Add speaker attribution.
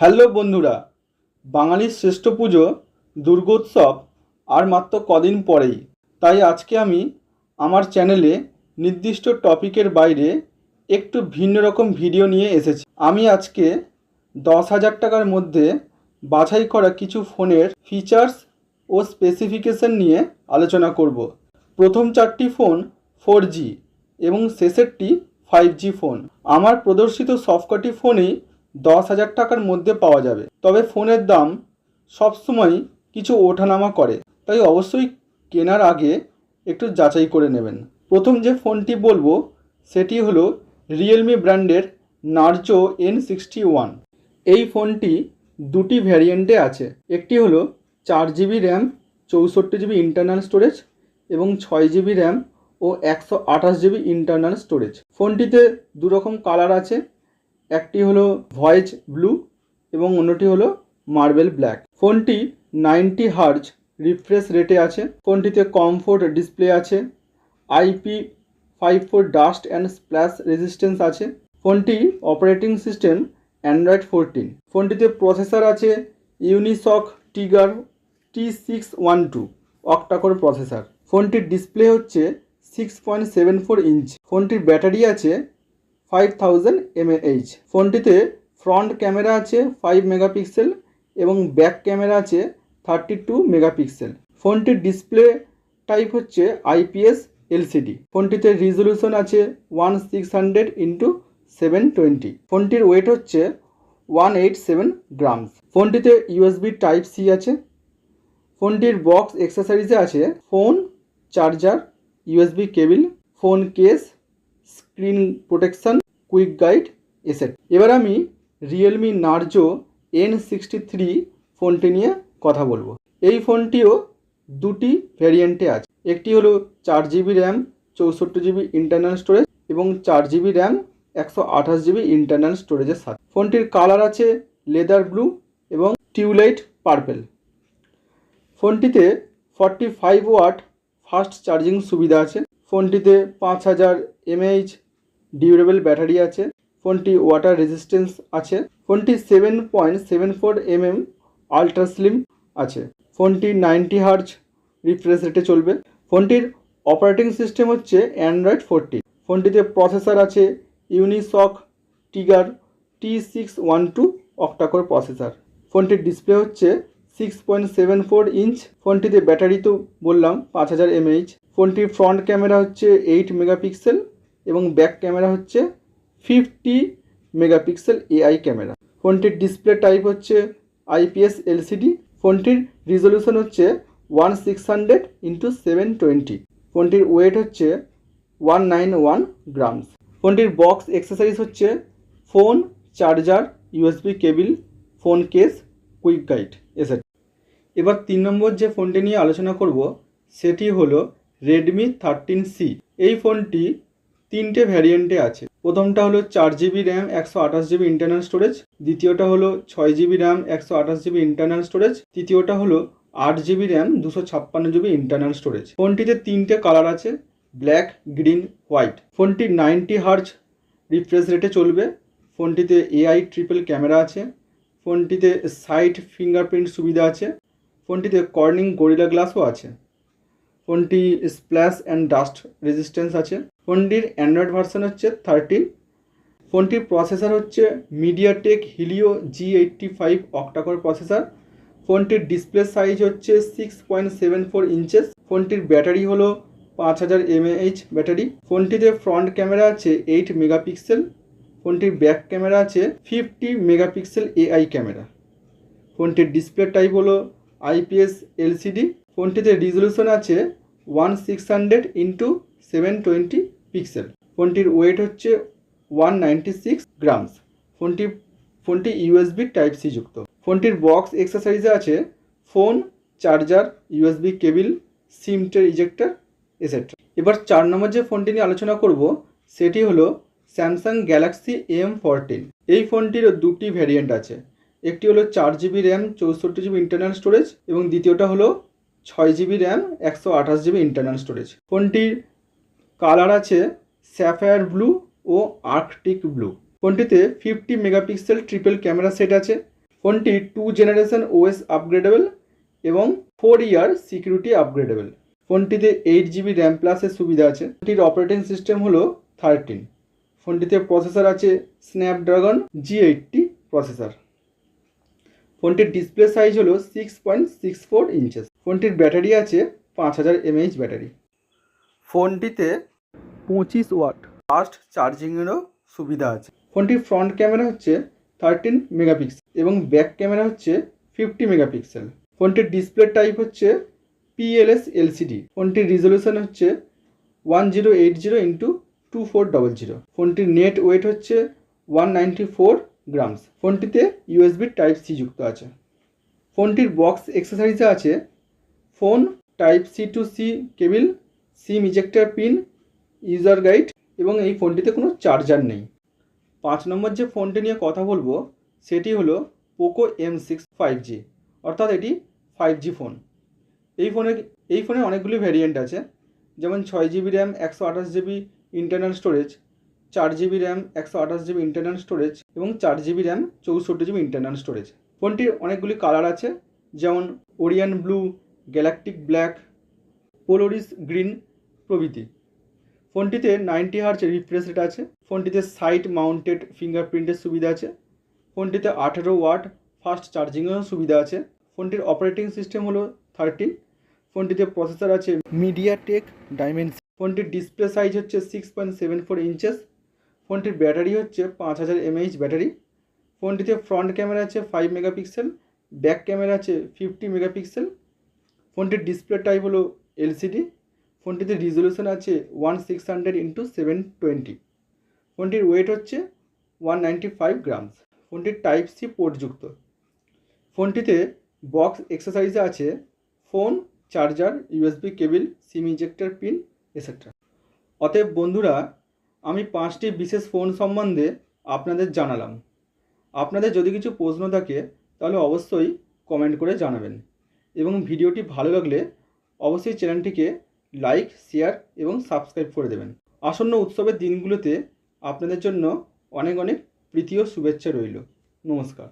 Speaker 1: Hello বন্ধুরা, বাঙালির শ্রেষ্ঠ পুজো, দুর্গোৎসব আর মাত্র কদিন পরেই। তাই আজকে আমি আমার চ্যানেলে নির্দিষ্ট টপিকের বাইরে একটু ভিন্ন রকম ভিডিও নিয়ে এসেছি। আমি আজকে দশ হাজার টাকার মধ্যে বাছাই করা কিছু ফোনের ফিচার্স ও স্পেসিফিকেশন নিয়ে আলোচনা করব। প্রথম চারটি ফোন ফোর জি এবং শেষেরটি ফাইভ জি ফোন। আমার প্রদর্শিত সবকটি ফোনেই দশ হাজার টাকার মধ্যে পাওয়া যাবে। তবে ফোনের দাম সবসময় কিছু ওঠানামা করে। তাই অবশ্যই কেনার আগে একটু যাচাই করে নেবেন। প্রথম যে ফোনটি বলব, সেটি হলো রিয়েলমি ব্র্যান্ডের নার্জো এন সিক্সটি ওয়ান এই ফোনটি দুটি ভ্যারিয়েন্টে আছে। একটি হলো চার জিবি র্যাম, চৌষট্টি জিবি ইন্টারনাল স্টোরেজ এবং ছয় জিবি র্যাম ও একশো আঠাশ জিবি ইন্টারনাল স্টোরেজ ফোনটিতে দুরকম কালার আছে। একটি হলো ভয়েজ ব্লু এবং অন্যটি হলো মার্বেল ব্ল্যাক। ফোনটি নাইনটি হার্জ রিফ্রেশ রেটে আছে। ফোনটিতে কমফোর্ট ডিসপ্লে আছে। IP five four dust and splash resistance আছে। ফোনটি অপারেটিং সিস্টেম অ্যান্ড্রয়েড ফোরটিন। ফোনটিতে প্রসেসর আছে Unisoc Tiger T six one two octacore processor. ফোনটির ডিসপ্লে হচ্ছে six point seven four inch. ফোনটির ব্যাটারি আছে ফাইভ থাউজেন্ড এমএএইচ ফোনটিতে ফ্রন্ট ক্যামেরা আছে ফাইভ মেগাপিক্সেল এবং ব্যাক ক্যামেরা আছে থার্টি টু মেগাপিক্সেল ফোনটির ডিসপ্লে টাইপ হচ্ছে আইপিএস এলসিডি ফোনটিতে রিজলিউশন আছে one six hundred into seven twenty ফোনটির ওয়েট হচ্ছে ওয়ান এইট সেভেন গ্রামস ফোনটিতে ইউএসবি টাইপ সি আছে। ফোনটির বক্স এক্সেসরিজে আছে phone charger USB cable phone case screen protection, quick guide, etcetera. এবার আমি Realme Narzo N sixty three ফোনটি নিয়ে কথা বলব। এই ফোনটিও দুটি ভ্যারিয়েন্টে আছে। একটি হলো চার জিবি র্যাম চৌষট্টি জিবি ইন্টারনাল স্টোরেজ এবং চার জিবি র্যাম একশো আঠাশ জিবি ইন্টারনাল স্টোরেজের সাথে। ফোনটির কালার আছে লেদার ব্লু এবং টিউলাইট পার্পেল ফোনটিতে forty five watt fast charging সুবিধা আছে। ফোনটিতে পাঁচ হাজার এমএইচ ডিউরেবল ব্যাটারি আছে, ফোনটি ওয়াটার রেজিস্ট্যান্স আছে, ফোনটি seven point seven four mm ultra slim আছে, ফোনটি নাইনটি হার্জ রিফ্রেশ রেটে চলবে, ফোনটির অপারেটিং সিস্টেম হচ্ছে অ্যান্ড্রয়েড ফোরটি, ফোনটিতে প্রসেসর আছে Unisoc Tiger T six one two octacore processor, ফোনটির ডিসপ্লে হচ্ছে six point seven four inch ফোনটিতে ব্যাটারি তো বললাম, পাঁচ হাজার এমএইচ ফোনটির ফ্রন্ট ক্যামেরা হচ্ছে এইট মেগাপিক্সেল এবং ব্যাক ক্যামেরা হচ্ছে ফিফটি মেগাপিক্সেল এআই ক্যামেরা ফোনটির ডিসপ্লে টাইপ হচ্ছে আইপিএস এলসিডি ফোনটির রিজলিউশন হচ্ছে one six hundred into seven twenty ফোনটির ওয়েট হচ্ছে ওয়ান নাইন ওয়ান গ্রামস ফোনটির বক্স এক্সেসরিজ হচ্ছে phone charger USB cable phone case quick guide etcetera এবার তিন নম্বর যে ফোনটি নিয়ে আলোচনা করব, সেটি হলো রেডমি থার্টিন সি এই ফোনটি তিনটে ভ্যারিয়েন্টে আছে। প্রথমটা হলো চার জিবি র্যাম একশো আঠাশ জিবি ইন্টারনাল স্টোরেজ দ্বিতীয়টা হলো ছয় জিবি র্যাম একশো আঠাশ জিবি ইন্টারনাল স্টোরেজ তৃতীয়টা হলো আট জিবি র্যাম দুশো ছাপ্পান্ন জিবি ইন্টারনাল স্টোরেজ ফোনটিতে তিনটে কালার আছে ব্ল্যাক গ্রিন হোয়াইট ফোনটি নাইনটি হার্জ রিফ্রেশ রেটে চলবে। ফোনটিতে এআই ট্রিপল ক্যামেরা আছে। ফোনটিতে সাইড ফিঙ্গারপ্রিন্ট সুবিধা আছে। ফোনটিতে কর্নিং গরিলা গ্লাসও আছে। ফোনটি স্প্ল্যাশ অ্যান্ড ডাস্ট রেজিস্ট্যান্স আছে। ফোনটির অ্যান্ড্রয়েড ভার্সন হচ্ছে থার্টিন। ফোনটির প্রসেসর হচ্ছে MediaTek Helio G eighty five octacore processor. ফোনটির ডিসপ্লে সাইজ হচ্ছে six point seven four inches ফোনটির ব্যাটারি হলো পাঁচ হাজার এমএএইচ ব্যাটারি। ফোনটিতে ফ্রন্ট ক্যামেরা আছে এইট মেগাপিক্সেল ফোনটির ব্যাক ক্যামেরা আছে ফিফটি মেগাপিক্সেল এআই ক্যামেরা ফোনটির ডিসপ্লে টাইপ হলো আইপিএস এলসিডি ফোনটিতে রিজলিউশন আছে one six hundred into seven twenty pixel ফোনটির ওয়েট হচ্ছে ওয়ান নাইনটি সিক্স গ্রামস ফোনটি ফোনটি ইউএসবি টাইপ সি যুক্ত। ফোনটির বক্স এক্সেসরিজে আছে ফোন চার্জার ইউএসবি কেবিল সিমটের ইজেক্টর এসেট্রা এবার চার নম্বর যে ফোনটি নিয়ে আলোচনা করব, সেটি হলো স্যামসাং গ্যালাক্সি এম ফোরটিন এই ফোনটির দুটি ভ্যারিয়েন্ট আছে। একটি হলো চার জিবি র্যাম চৌষট্টি জিবি ইন্টারনাল স্টোরেজ এবং দ্বিতীয়টা হলো ছয় জিবি র্যাম একশো আঠাশ জিবি ইন্টারনাল স্টোরেজ ফোনটির কালার আছে স্যাফায়ার ব্লু ও আর্কটিক ব্লু ফোনটিতে fifty megapixel triple camera set আছে। ফোনটি টু জেনারেশন ওএস আপগ্রেডেবল এবং ফোর ইয়ার সিকিউরিটি আপগ্রেডেবল ফোনটিতে এইট জিবি র্যাম প্লাসের সুবিধা আছে। ফোনটির অপারেটিং সিস্টেম হলো থার্টিন ফোনটিতে প্রসেসর আছে স্ন্যাপড্রাগন জি এইটটি প্রসেসর ফোনটির ডিসপ্লে সাইজ হলো six point six four inches ফোনটির ব্যাটারি আছে পাঁচ হাজার এমএইচ ব্যাটারি। ফোনটিতে পঁচিশ ওয়াট। ফাস্ট চার্জিংয়েরও সুবিধা আছে। ফোনটির ফ্রন্ট ক্যামেরা হচ্ছে থার্টিন মেগাপিক্সেল এবং ব্যাক ক্যামেরা হচ্ছে ফিফটি মেগাপিক্সেল ফোনটির ডিসপ্লে টাইপ হচ্ছে পিএলএস এলসিডি ফোনটির রিজলিউশন হচ্ছে one zero eight zero into two four double zero ফোনটির নেট ওয়েট হচ্ছে ওয়ান নাইনটি ফোর গ্রামস ফোনটিতে ইউএসবি টাইপ সি যুক্ত আছে। ফোনটির বক্স এক্সেসারিজে আছে। Phone type C to C cable SIM ejector pin user guide এবং এই ফোনটিতে কোনো চার্জার নেই। পাঁচ নম্বর যে ফোনটি নিয়ে কথা বলব, সেটি হলো Poco M six five G অর্থাৎ এটি ফাইভ জি ফোন এই ফোনে এই ফোনে অনেকগুলি ভ্যারিয়েন্ট আছে। যেমন ছয় জিবি র্যাম একশো আঠাশ জিবি ইন্টারনাল স্টোরেজ চার জিবি র্যাম, একশো আঠাশ জিবি ইন্টারনাল স্টোরেজ এবং চার জিবি র্যাম, চৌষট্টি জিবি ইন্টারনাল স্টোরেজ ফোনটির অনেকগুলি কালার আছে, যেমন Orion blue galactic black polaris green প্রভৃতি। ফোনটিতে নাইনটি হার্চ রিফ্রেশ রেট আছে, ফোনটিতে সাইড মাউন্টেড ফিঙ্গারপ্রিন্টের সুবিধা আছে, ফোনটিতে আঠেরো ওয়াট ফাস্ট চার্জিংয়েরও সুবিধা আছে, ফোনটির অপারেটিং সিস্টেম হলো থার্টিন ফোনটিতে প্রসেসর আছে মিডিয়াটেক ডাইমেনশন ফোনটির ডিসপ্লে সাইজ হচ্ছে six point seven four inches ফোনটির ব্যাটারি হচ্ছে পাঁচ হাজার এমএইচ ব্যাটারি। ফোনটিতে ফ্রন্ট ক্যামেরা আছে ফাইভ মেগাপিক্সেল ব্যাক ক্যামেরা আছে ফিফটি মেগাপিক্সেল ফোনটির ডিসপ্লে টাইপ হলো এলসিডি ফোনটিতে রিজলিউশন আছে one six hundred into seven twenty ফোনটির ওয়েট হচ্ছে ওয়ান নাইনটি ফাইভ গ্রামস ফোনটির টাইপ সি পোর্টযুক্ত ফোনটিতে বক্স এক্সারসাইজে আছে phone charger USB cable SIM ejector pin etcetera অতএব বন্ধুরা আমি পাঁচটি বিশেষ ফোন সম্বন্ধে আপনাদের জানালাম। আপনাদের যদি কিছু প্রশ্ন থাকে, তাহলে অবশ্যই কমেন্ট করে জানাবেন। এবং ভিডিওটি ভালো লাগলে অবশ্যই চ্যানেলটিকে লাইক শেয়ার এবং সাবস্ক্রাইব করে দেবেন। আসন্ন উৎসবের দিনগুলোতে আপনাদের জন্য অনেক অনেক প্রীতি ও শুভেচ্ছা রইল। নমস্কার।